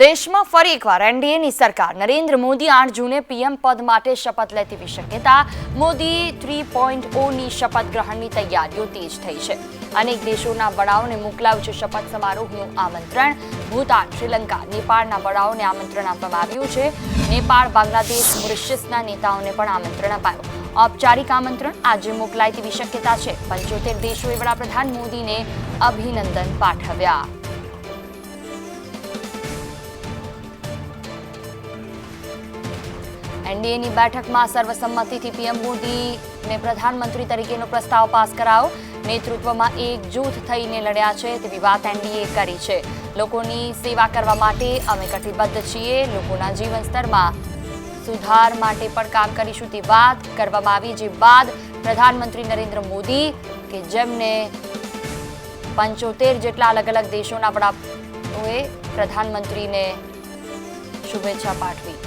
દેશમાં ફરી એકવાર એનડીએની સરકાર. નરેન્દ્ર મોદી આઠ જૂને પીએમ પદ માટે શપથ લે તેવી શક્યતા મોદી થ્રી પોઈન્ટ ઓની શપથ ગ્રહણની તૈયારીઓ તેજ થઈ છે. અનેક દેશોના વડાઓને મોકલાયું છે શપથ સમારોહનું આમંત્રણ. ભૂતાન, શ્રીલંકા, નેપાળના વડાઓને આમંત્રણ આપવામાં આવ્યું છે. નેપાળ, બાંગ્લાદેશ, મોરિશિયસના નેતાઓને પણ આમંત્રણ અપાયું. ઔપચારિક આમંત્રણ આજે મોકલાય તેવી શક્યતા છે. પંચોતેર દેશોએ વડાપ્રધાન મોદીને અભિનંદન પાઠવ્યા. એનડીએની બેઠકમાં સર્વસંમતિથી પીએમ મોદીને પ્રધાનમંત્રી તરીકેનો પ્રસ્તાવ પાસ કરાયો. નેતૃત્વમાં એક જૂથ થઈને લડ્યા છે તેવી વાત એનડીએ કરી છે. લોકોની સેવા કરવા માટે અમે કટિબદ્ધ છીએ. લોકોના જીવન સ્તરમાં સુધાર માટે પણ કામ કરીશું તે વાત કરવામાં આવી, જે બાદ પ્રધાનમંત્રી નરેન્દ્ર મોદી, કે જેમને પંચોતેર જેટલા અલગ અલગ દેશોના વડાઓએ પ્રધાનમંત્રીને શુભેચ્છા પાઠવી.